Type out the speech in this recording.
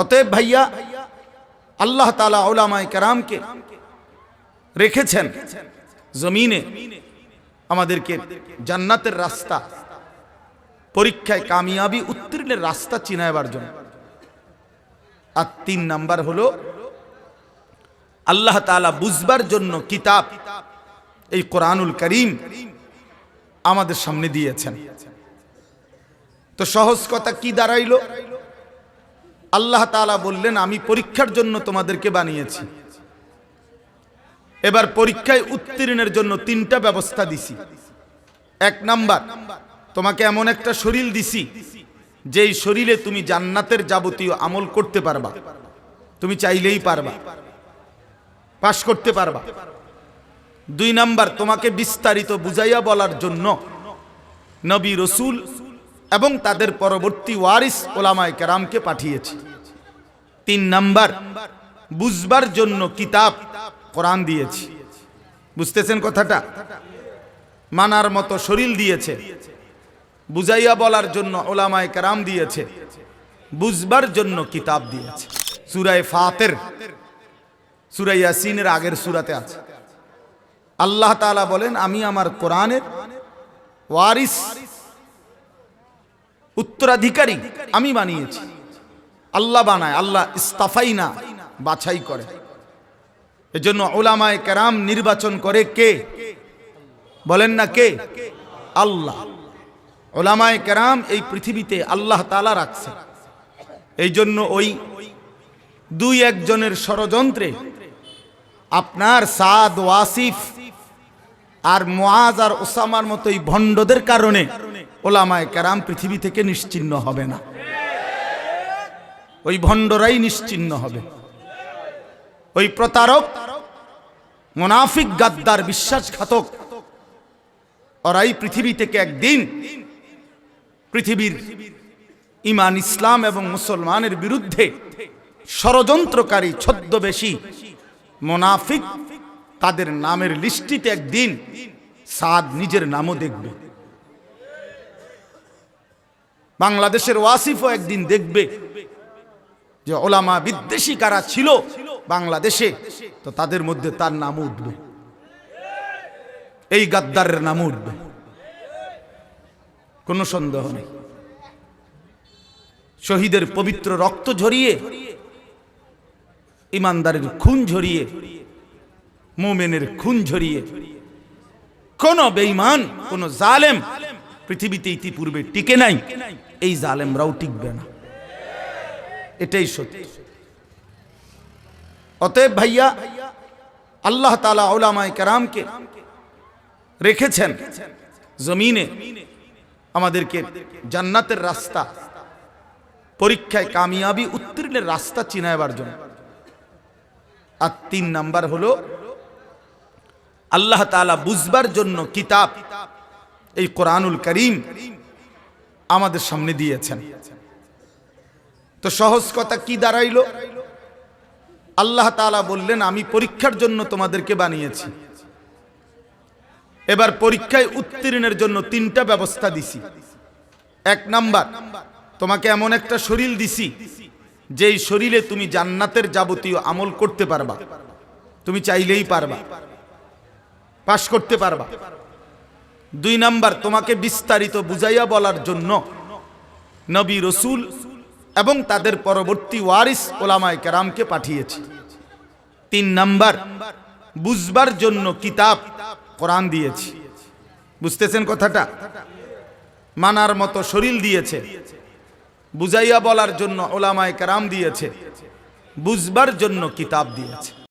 অতএব ভাইয়া, আল্লাহ তালা ওলামায় কেরামকে রেখেছেন জমিনে আমাদেরকে জান্নাতের রাস্তা, পরীক্ষায় কামিয়াবি উত্তীর্ণের রাস্তা চিনাইবার জন্য। আর তিন নাম্বার হলো, আল্লাহ তালা বুঝবার জন্য কিতাব এই কোরআনুল করিম আমাদের সামনে দিয়েছেন। তো সহজ কথা কি দাঁড়াইলো? আল্লাহ তালা বললেন, আমি পরীক্ষার জন্য তোমাদেরকে বানিয়েছি। এবার পরীক্ষায় উত্তীর্ণের জন্য তিনটা ব্যবস্থা দিছি। এক নাম্বার, তোমাকে এমন একটা শরীর দিছি, যেই শরীরে তুমি জান্নাতের যাবতীয় আমল করতে পারবা। তুমি চাইলেই পারবা, পাশ করতে পারবা। দুই নাম্বার, তোমাকে বিস্তারিত বুঝাইয়া বলার জন্য নবী রসুল এবং তাদের পরবর্তী ওয়ারিস ওলামায় কেরামকে পাঠিয়েছি। তিন নাম্বার, বুঝবার জন্য কিতাব কোরআন দিয়েছি। বুঝতেছেন কথাটা? মানার মতো শরীর দিয়েছে। বুঝাইয়া বলার জন্য ওলামায় কেরাম দিয়েছে। বুঝবার জন্য কিতাব দিয়েছে। সুরায় ফাতের সুরাই ইয়াসিনের আগের সুরাতে আছে। আল্লাহ তাআলা বলেন, আমি আমার কোরআনের ওয়ারিস উত্তরাধিকারী আমি বানিয়েছি। আল্লাহ বানায়, আল্লাহ ইস্তাফাই না, বাছাই করে। এজন্য ওলামায় কেরাম নির্বাচন করে কে? বলেন না কে? আল্লাহ। ওলামায় কেরাম এই পৃথিবীতে আল্লাহ তালা রাখছে। এই জন্য ওই দুই একজনের ষড়যন্ত্রে আপনার সাদ, ওয়াসিফ আর মোয়াজ আর ওসামার মতো এই ভণ্ডদের কারণে ওলামায় কেরাম পৃথিবী থেকে নিশ্চিন্ন হবে না। ওই ভণ্ডরাই নিশ্চিন্ন হবে। ওই প্রতারক, মোনাফিক, গাদ্দার, বিশ্বাসঘাতক, ওরাই পৃথিবী থেকে একদিন পৃথিবীর ইমান ইসলাম এবং মুসলমানের বিরুদ্ধে ষড়যন্ত্রকারী, ছদ্মবেশী মোনাফিক তাদের নামের লিস্টিতে একদিন সাদ নিজের নামও দেখবে। বাংলাদেশের ওয়াসিফও একদিন দেখবে যে ওলামা বিদ্বেষী কারা ছিল বাংলাদেশে, তো তাদের মধ্যে তার নাম উঠবে। এই গাদ্দারের নাম উঠবে। কোনো সন্দেহ নেই। শহীদের পবিত্র রক্ত ঝরিয়ে, ইমানদারের খুন ঝরিয়ে, মোমেনের খুন ঝরিয়ে, কোন বেঈমান, কোন জালেম পৃথিবীতে ইতিপূর্বে টিকে নাই, এই জালেমরাও টিকবে না। এটাই সত্যি। অতএব ভাইয়া, আল্লাহ তালা ওলামায় কারামকে রেখেছেন জমিনে আমাদেরকে জান্নাতের রাস্তা, পরীক্ষায় কামিয়াবি উত্তীর্ণের রাস্তা চিনাইবার জন্য। আর তিন নাম্বার হলো, আল্লাহ তালা বুঝবার জন্য কিতাব এই কোরআনুল করিম আমাদের সামনে দিয়েছেন। তো সহজ কথা কি দাঁড়াইলো? আল্লাহ তালা বললেন, আমি পরীক্ষার জন্য তোমাদেরকে বানিয়েছি। এবার পরীক্ষায় উত্তীর্ণের জন্য তিনটা ব্যবস্থা দিছি। এক নাম্বার, তোমাকে এমন একটা শরীর দিছি, যেই শরীরে তুমি জান্নাতের যাবতীয় আমল করতে পারবা। তুমি চাইলেই পারবা, পাশ করতে পারবা। দুই নাম্বার, তোমাকে বিস্তারিত বুঝাইয়া বলার জন্য নবী রসুল এবং তাদের পরবর্তী ওয়ারিস ওলামায় কেরামকে পাঠিয়েছি। তিন নাম্বার, বুঝবার জন্য কিতাব কোরআন দিয়েছি। বুঝতেছেন কথাটা? মানার মতো শরীর দিয়েছে। বুঝাইয়া বলার জন্য ওলামায় কেরাম দিয়েছে। বুঝবার জন্য কিতাব দিয়েছে।